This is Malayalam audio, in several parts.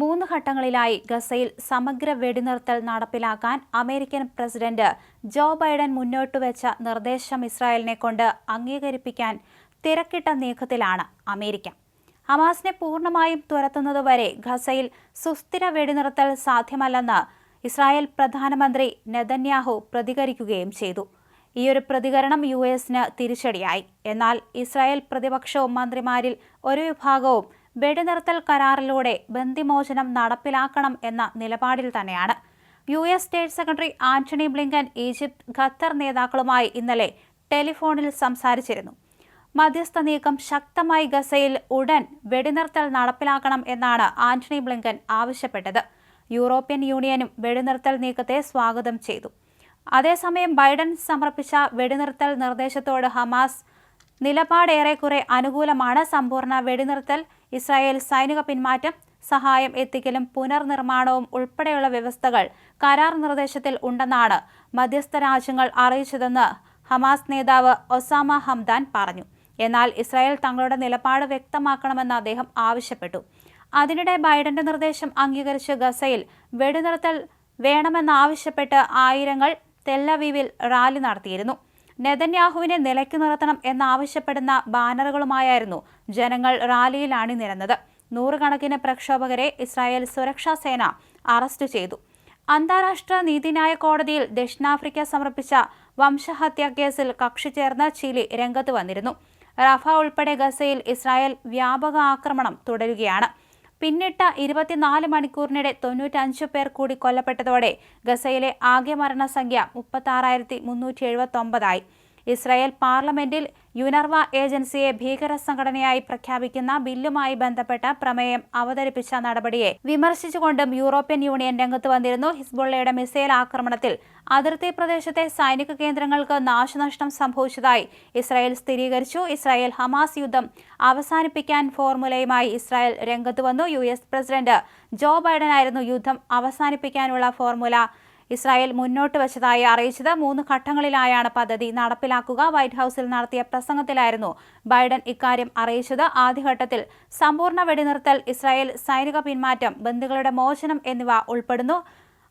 മൂന്ന് ഘട്ടങ്ങളിലായി ഗസയിൽ സമഗ്ര വെടിനിർത്തൽ നടപ്പിലാക്കാൻ അമേരിക്കൻ പ്രസിഡന്റ് ജോ ബൈഡൻ മുന്നോട്ടുവെച്ച നിർദ്ദേശം ഇസ്രായേലിനെ കൊണ്ട് അംഗീകരിപ്പിക്കാൻ തിരക്കിട്ട നീക്കത്തിലാണ് അമേരിക്ക. ഹമാസിനെ പൂർണമായും തുരത്തുന്നതുവരെ ഗസയിൽ സുസ്ഥിര വെടിനിർത്തൽ സാധ്യമല്ലെന്ന് ഇസ്രായേൽ പ്രധാനമന്ത്രി നെതന്യാഹു പ്രതികരിക്കുകയും ചെയ്തു. ഈയൊരു പ്രതികരണം യു എസിന് തിരിച്ചടിയായി. എന്നാൽ ഇസ്രായേൽ പ്രതിപക്ഷവും മന്ത്രിമാരിൽ ഒരു വിഭാഗവും വെടിനിർത്തൽ കരാറിലൂടെ ബന്ദിമോചനം നടപ്പിലാക്കണം എന്ന നിലപാടിൽ തന്നെയാണ്. U S state secretary Antony Blinken Egypt Qatar നേതാക്കളുമായി ഇന്നലെ ടെലിഫോണിൽ സംസാരിച്ചിരുന്നു. മധ്യസ്ഥ നീക്കം ശക്തമായി ഗസയിൽ ഉടൻ വെടിനിർത്തൽ നടപ്പിലാക്കണം എന്നാണ് ആന്റണി ബ്ലിങ്കൻ ആവശ്യപ്പെട്ടത്. യൂറോപ്യൻ യൂണിയനും വെടിനിർത്തൽ നീക്കത്തെ സ്വാഗതം ചെയ്തു. അതേസമയം ബൈഡൻ സമർപ്പിച്ച വെടിനിർത്തൽ നിർദ്ദേശത്തോട് ഹമാസ് നിലപാടേറെക്കുറെ അനുകൂലമാണ്. സമ്പൂർണ വെടിനിർത്തൽ ഇസ്രായേൽ സൈനിക പിന്മാറ്റം സഹായം എത്തിക്കലും പുനർനിർമ്മാണവും ഉൾപ്പെടെയുള്ള വ്യവസ്ഥകൾ കരാർ നിർദ്ദേശത്തിൽ ഉണ്ടെന്നാണ് മധ്യസ്ഥ രാജ്യങ്ങൾ അറിയിച്ചതെന്ന് ഹമാസ് നേതാവ് ഒസാമ ഹംദാൻ പറഞ്ഞു. എന്നാൽ ഇസ്രായേൽ തങ്ങളുടെ നിലപാട് വ്യക്തമാക്കണമെന്ന് അദ്ദേഹം ആവശ്യപ്പെട്ടു. അതിനിടെ ബൈഡന്റെ നിർദ്ദേശം അംഗീകരിച്ച് ഗസയിൽ വെടിനിർത്തൽ വേണമെന്നാവശ്യപ്പെട്ട് ആയിരങ്ങൾ തെല്ലവീവിൽ റാലി നടത്തിയിരുന്നു. നെതന്യാഹുവിനെ നിലയ്ക്ക് നിർത്തണം എന്നാവശ്യപ്പെടുന്ന ബാനറുകളുമായിരുന്നു ജനങ്ങൾ റാലിയിൽ അണിനിരന്നത് നൂറുകണക്കിന് പ്രക്ഷോഭകരെ ഇസ്രായേൽ സുരക്ഷാ സേന അറസ്റ്റ് ചെയ്തു. അന്താരാഷ്ട്ര നീതിന്യായ കോടതിയിൽ ദക്ഷിണാഫ്രിക്ക സമർപ്പിച്ച വംശഹത്യാ കേസിൽ കക്ഷി ചേർന്ന ചിലി രംഗത്ത് വന്നിരുന്നു. റഫ ഉൾപ്പെടെ ഗസയിൽ ഇസ്രായേൽ വ്യാപക ആക്രമണം തുടരുകയാണ്. പിന്നിട്ട ഇരുപത്തിനാല് മണിക്കൂറിനിടെ തൊണ്ണൂറ്റഞ്ച് പേർ കൂടി കൊല്ലപ്പെട്ടതോടെ ഗസയിലെ ആകെ മരണസംഖ്യ മുപ്പത്തി ആറായിരത്തി മുന്നൂറ്റി എഴുപത്തി ഒമ്പതായി ഇസ്രായേൽ പാർലമെന്റിൽ യുനർവ ഏജൻസിയെ ഭീകര സംഘടനയായി പ്രഖ്യാപിക്കുന്ന ബില്ലുമായി ബന്ധപ്പെട്ട പ്രമേയം അവതരിപ്പിച്ച നടപടിയെ വിമർശിച്ചുകൊണ്ടും യൂറോപ്യൻ യൂണിയൻ രംഗത്ത് വന്നിരുന്നു. ഹിസ്ബുള്ളയുടെ മിസൈൽ ആക്രമണത്തിൽ അതിർത്തി പ്രദേശത്തെ സൈനിക കേന്ദ്രങ്ങൾക്ക് നാശനഷ്ടം സംഭവിച്ചതായി ഇസ്രായേൽ സ്ഥിരീകരിച്ചു. ഇസ്രായേൽ ഹമാസ് യുദ്ധം അവസാനിപ്പിക്കാൻ ഫോർമുലയുമായി ഇസ്രായേൽ രംഗത്ത് വന്നു. യു പ്രസിഡന്റ് ജോ ബൈഡൻ ആയിരുന്നു യുദ്ധം അവസാനിപ്പിക്കാനുള്ള ഫോർമുല ഇസ്രായേൽ മുന്നോട്ട് വച്ചതായി അറിയിച്ചത്. മൂന്ന് ഘട്ടങ്ങളിലായാണ് പദ്ധതി നടപ്പിലാക്കുക. വൈറ്റ് ഹൌസിൽ നടത്തിയ പ്രസംഗത്തിലായിരുന്നു ബൈഡൻ ഇക്കാര്യം അറിയിച്ചത്. ആദ്യഘട്ടത്തിൽ സമ്പൂർണ വെടിനിർത്തൽ ഇസ്രായേൽ സൈനിക പിന്മാറ്റം ബന്ധുക്കളുടെ മോചനം എന്നിവ ഉൾപ്പെടുന്നു.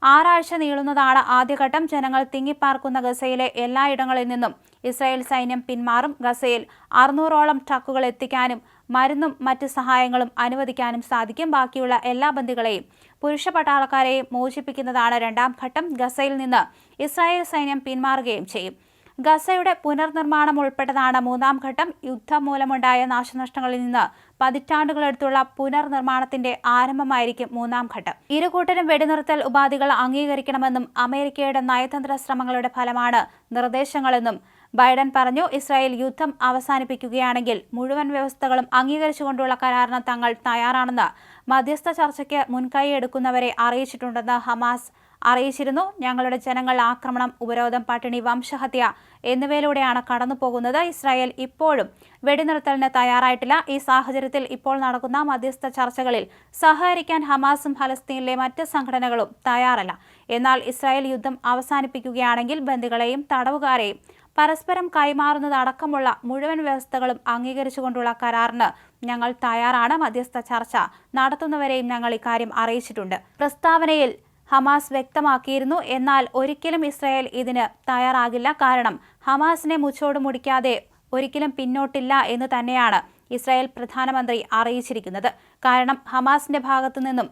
ആറാഴ്ച നീളുന്നതാണ് ആദ്യഘട്ടം. ജനങ്ങൾ തിങ്ങിപ്പാർക്കുന്ന ഗസയിലെ എല്ലായിടങ്ങളിൽ നിന്നും ഇസ്രായേൽ സൈന്യം പിന്മാറും. ഗസയിൽ അറുന്നൂറോളം ട്രക്കുകൾ എത്തിക്കാനും മരുന്നും മറ്റ് സഹായങ്ങളും അനുവദിക്കാനും സാധിക്കും. ബാക്കിയുള്ള എല്ലാ ബന്ദികളെയും പുരുഷ പട്ടാളക്കാരെയും മോചിപ്പിക്കുന്നതാണ് രണ്ടാം ഘട്ടം. ഗസയിൽ നിന്ന് ഇസ്രായേൽ സൈന്യം പിന്മാറുകയും ചെയ്യും. ഗസയുടെ പുനർനിർമ്മാണം ഉൾപ്പെട്ടതാണ് മൂന്നാം ഘട്ടം. യുദ്ധം മൂലമുണ്ടായ നാശനഷ്ടങ്ങളിൽ നിന്ന് പതിറ്റാണ്ടുകളെടുത്തുള്ള പുനർനിർമ്മാണത്തിന്റെ ആരംഭമായിരിക്കും മൂന്നാം ഘട്ടം. ഇരുകൂട്ടരും വെടിനിർത്തൽ ഉപാധികൾ അംഗീകരിക്കണമെന്നും അമേരിക്കയുടെ നയതന്ത്ര ശ്രമങ്ങളുടെ ഫലമാണ് നിർദ്ദേശങ്ങളെന്നും ബൈഡൻ പറഞ്ഞു. ഇസ്രായേൽ യുദ്ധം അവസാനിപ്പിക്കുകയാണെങ്കിൽ മുഴുവൻ വ്യവസ്ഥകളും അംഗീകരിച്ചുകൊണ്ടുള്ള കരാറിന് തങ്ങൾ തയ്യാറാണെന്ന് മധ്യസ്ഥ ചർച്ചയ്ക്ക് മുൻകൈ എടുക്കുന്നവരെ അറിയിച്ചിട്ടുണ്ടെന്ന് ഹമാസ് അറിയിച്ചിരുന്നു. ഞങ്ങളുടെ ജനങ്ങൾ ആക്രമണം ഉപരോധം പട്ടിണി വംശഹത്യ എന്നിവയിലൂടെയാണ് കടന്നുപോകുന്നത്. ഇസ്രായേൽ ഇപ്പോഴും വെടിനിർത്തലിന് തയ്യാറായിട്ടില്ല. ഈ സാഹചര്യത്തിൽ ഇപ്പോൾ നടക്കുന്ന മധ്യസ്ഥ ചർച്ചകളിൽ സഹകരിക്കാൻ ഹമാസും ഫലസ്തീനിലെ മറ്റ് സംഘടനകളും തയ്യാറല്ല. എന്നാൽ ഇസ്രായേൽ യുദ്ധം അവസാനിപ്പിക്കുകയാണെങ്കിൽ ബന്ദികളെയും തടവുകാരെയും പരസ്പരം കൈമാറുന്നതടക്കമുള്ള മുഴുവൻ വ്യവസ്ഥകളും അംഗീകരിച്ചുകൊണ്ടുള്ള കരാറിന് ഞങ്ങൾ തയ്യാറാണ് മധ്യസ്ഥ ചർച്ച നടത്തുന്നവരെയും ഞങ്ങൾ ഇക്കാര്യം അറിയിച്ചിട്ടുണ്ട്. പ്രസ്താവനയിൽ ഹമാസ് വ്യക്തമാക്കിയിരുന്നു. എന്നാൽ ഒരിക്കലും ഇസ്രായേൽ ഇതിന് തയ്യാറാകില്ല. കാരണം ഹമാസിനെ മുച്ചോട് മുടിക്കാതെ ഒരിക്കലും പിന്നോട്ടില്ല എന്ന് തന്നെയാണ് ഇസ്രായേൽ പ്രധാനമന്ത്രി അറിയിച്ചിരിക്കുന്നത്. കാരണം ഹമാസിന്റെ ഭാഗത്തു നിന്നും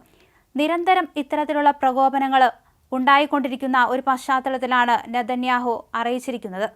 നിരന്തരം ഇത്തരത്തിലുള്ള പ്രകോപനങ്ങൾ ഉണ്ടായിക്കൊണ്ടിരിക്കുന്ന ഒരു പശ്ചാത്തലത്തിലാണ് നെതന്യാഹു അറിയിച്ചിരിക്കുന്നത്.